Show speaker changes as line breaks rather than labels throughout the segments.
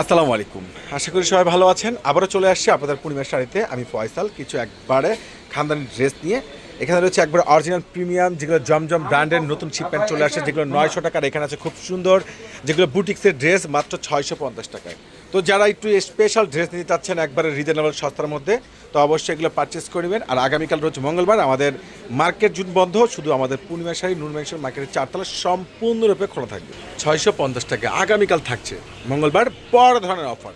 আসসালামু আলাইকুম। আশা করি সবাই ভালো আছেন। আবারও চলে আসছি আপনাদের পূর্ণিমার শাড়িতে। আমি ফয়সাল। কিছু একবারে খানদানি ড্রেস নিয়ে। এখানে রয়েছে একবার অরিজিনাল প্রিমিয়াম যেগুলো জমজম ব্র্যান্ডের নতুন শিপমেন্ট চলে আসছে যেগুলো নয়শো টাকার, এখানে আছে খুব সুন্দর, যেগুলো বুটিক্সের ড্রেস মাত্র ছয়শো পঞ্চাশ টাকায়। তো যারা একটু স্পেশাল ড্রেস নিতে চাচ্ছেন, একবারে রিজনেবল সস্তার মধ্যে, তো অবশ্যই এগুলো পারচেস করবেন আর আগামীকাল রোজ মঙ্গলবার আমাদের মার্কেট জুন বন্ধ, শুধু আমাদের পূর্ণিমা শাড়ি, নুন মেনশন মার্কেটের চারতলা সম্পূর্ণরূপে খোলা থাকবে। ছয়শো পঞ্চাশ টাকা আগামীকাল থাকছে। মঙ্গলবার বড় ধরনের অফার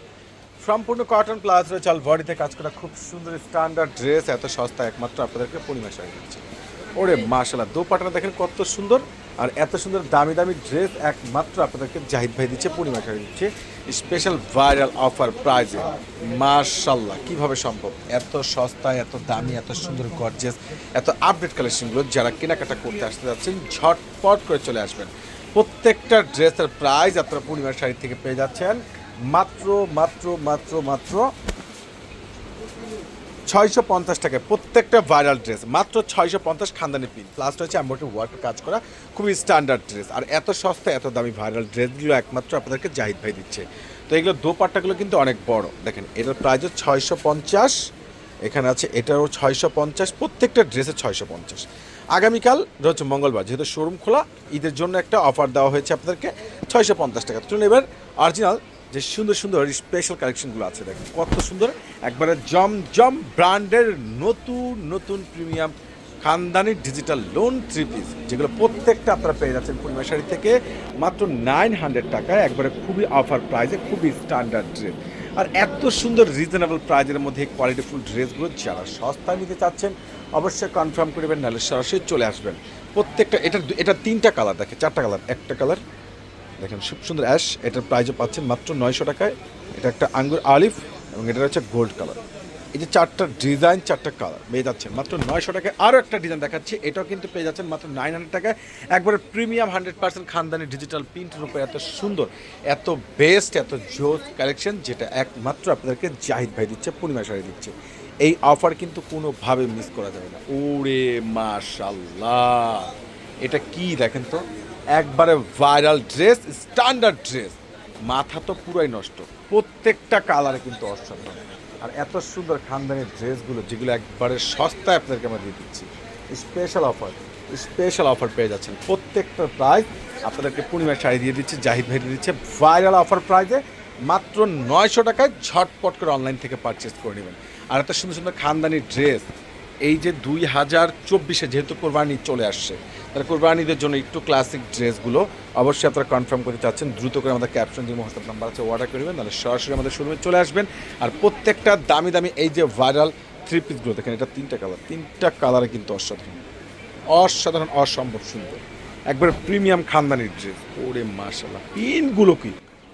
সম্পূর্ণ কটন প্লাস রয়েছে আল বডিতে কাজ করা খুব সুন্দর স্ট্যান্ডার্ড ড্রেস এত সস্তা একমাত্র আপনাদেরকে পূর্ণিমা দিচ্ছে। ওরে মাশাল্লাহ দোপাটনা দেখেন কত সুন্দর আর এত সুন্দর দামি দামি ড্রেস একমাত্র আপনাদেরকে জাহিদ ভাই দিচ্ছে, পূর্ণিমা শাড়ি দিচ্ছে। স্পেশাল ভাইরাল অফার প্রাইজে। মার্শাল্লাহ কীভাবে সম্ভব? এত সস্তায় এত দামি, এত সুন্দর গর্জেস এত আপডেট কালেকশনগুলো যারা কেনাকাটা করতে আসতে যাচ্ছেন, ঝটপট করে চলে আসবেন। প্রত্যেকটা ড্রেসের প্রাইস আপনারা পূর্ণিমার শাড়ি থেকে পেয়ে যাচ্ছেন। মাত্র মাত্র মাত্র মাত্র ছয়শো পঞ্চাশ টাকায় প্রত্যেকটা ভাইরাল ড্রেস মাত্র ছয়শো পঞ্চাশ খানদানি পিন প্লাস হচ্ছে এমব্রয়ডারি ওয়ার্ক কাজ করা খুবই স্ট্যান্ডার্ড ড্রেস আর এত সস্তা এত দামি ভাইরাল ড্রেসগুলো একমাত্র আপনাদেরকে জাহিদ ভাই দিচ্ছে। তো এগুলো দোপাট্টাগুলো কিন্তু অনেক বড়। দেখেন, এটার প্রাইসও ছয়শো পঞ্চাশ, এখানে আছে এটারও ছয়শো পঞ্চাশ, প্রত্যেকটা ড্রেসে ছয়শো পঞ্চাশ। আগামীকাল হচ্ছে মঙ্গলবার, যেহেতু শোরুম খোলা, ঈদের জন্য একটা অফার দেওয়া হয়েছে আপনাদেরকে, ছয়শো পঞ্চাশ টাকা। চলুন এবার অরিজিনাল যে সুন্দর সুন্দর স্পেশাল কালেকশনগুলো আছে, দেখেন কত সুন্দর। একবারে জম জম ব্র্যান্ডের নতুন নতুন প্রিমিয়াম খানদানি ডিজিটাল লোন থ্রি পিস যেগুলো প্রত্যেকটা আপনারা পেয়ে যাচ্ছেন পূর্ণিমা শাড়ি থেকে, মাত্র নাইন হান্ড্রেড টাকায়, একবারে খুবই অফার প্রাইসে খুবই স্ট্যান্ডার্ড ড্রেস আর এত সুন্দর রিজনেবল প্রাইজের মধ্যে কোয়ালিটিফুল ড্রেসগুলো যারা সস্তায় নিতে চাচ্ছেন, অবশ্যই কনফার্ম করবেন নাহলে সরাসরি চলে আসবেন। প্রত্যেকটা, এটা এটা তিনটা কালার দেখে চারটা কালার একটা কালার দেখেন, খুব সুন্দর অ্যাশ। এটার প্রাইজও পাচ্ছেন মাত্র নয়শো টাকায়। এটা একটা আঙ্গুর আলিফ এবং এটা হচ্ছে গোল্ড কালার এই যে চারটা ডিজাইন চারটা কালার পেয়ে যাচ্ছেন। মাত্র নয়শো টাকায় আরও একটা ডিজাইন দেখাচ্ছি। এটাও কিন্তু পেয়ে যাচ্ছেন মাত্র নাইন হান্ড্রেড টাকায়। একবারে প্রিমিয়াম হান্ড্রেড পার্সেন্ট খানদানি ডিজিটাল প্রিন্টের উপরে এত সুন্দর, এত বেস্ট এত জোস কালেকশন যেটা একমাত্র আপনাদেরকে জাহিদ ভাই দিচ্ছে, পূর্ণিমা শাড়ি দিচ্ছে। এই অফার কিন্তু কোনোভাবে মিস করা যাবে না। ওরে মাশাল্লাহ এটা কি দেখেন তো? একবারে ভাইরাল ড্রেস স্ট্যান্ডার্ড ড্রেস মাথা তো পুরাই নষ্ট। প্রত্যেকটা কালারে কিন্তু অসাধারণ। আর এত সুন্দর খানদানের ড্রেসগুলো যেগুলো একবারে সস্তায় আপনাদেরকে আমরা দিয়ে দিচ্ছি। স্পেশাল অফার স্পেশাল অফার পেয়ে যাচ্ছেন। প্রত্যেকটা প্রাইস আপনাদেরকে পূর্ণিমার শাড়ি দিয়ে দিচ্ছে, জাহিদ ভাই দিয়ে দিচ্ছে। ভাইরাল অফার প্রাইজে মাত্র নয়শো টাকায় ঝটপট করে অনলাইন থেকে পারচেস করে নেবেন। আর এত সুন্দর সুন্দর খানদানি ড্রেস এই যে দুই হাজার চব্বিশে যেহেতু কোরবানি চলে আসছে তাহলে কোরবানিদের জন্য একটু ক্লাসিক ড্রেসগুলো অবশ্যই আপনারা কনফার্ম করতে চাচ্ছেন। দ্রুত করে আমাদের ক্যাপশন দিয়ে হোয়াটসঅ্যাপ নাম্বার আছে অর্ডার করবেন তাহলে সরাসরি আমাদের শোরুমে চলে আসবেন। আর প্রত্যেকটা দামি দামি এই যে ভাইরাল থ্রি পিসগুলো দেখেন এটা তিনটা কালার তিনটা কালারে কিন্তু অসাধারণ। অসাধারণ, অসম্ভব সুন্দর। একবার প্রিমিয়াম খানদানির ড্রেস ওরে মার্শাল্লাহ পিনগুলো কি?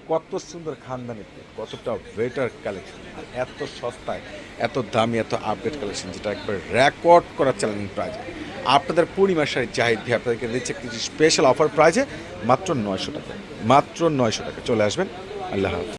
কত সুন্দর খানদানি। কতটা বেটার কালেকশন আর এত সস্তায়, এত দামি, এত আপডেট কালেকশন যেটা একবার রেকর্ড করা চ্যালেঞ্জিং প্রাইজে আপনাদের পূর্ণিমা শাড়ি জাহিদ ভাই আপনাদেরকে দিচ্ছে কিছু স্পেশাল অফার প্রাইজে মাত্র নয়শো টাকা। মাত্র নয়শো টাকা। চলে আসবেন। আল্লাহ হাফিজ।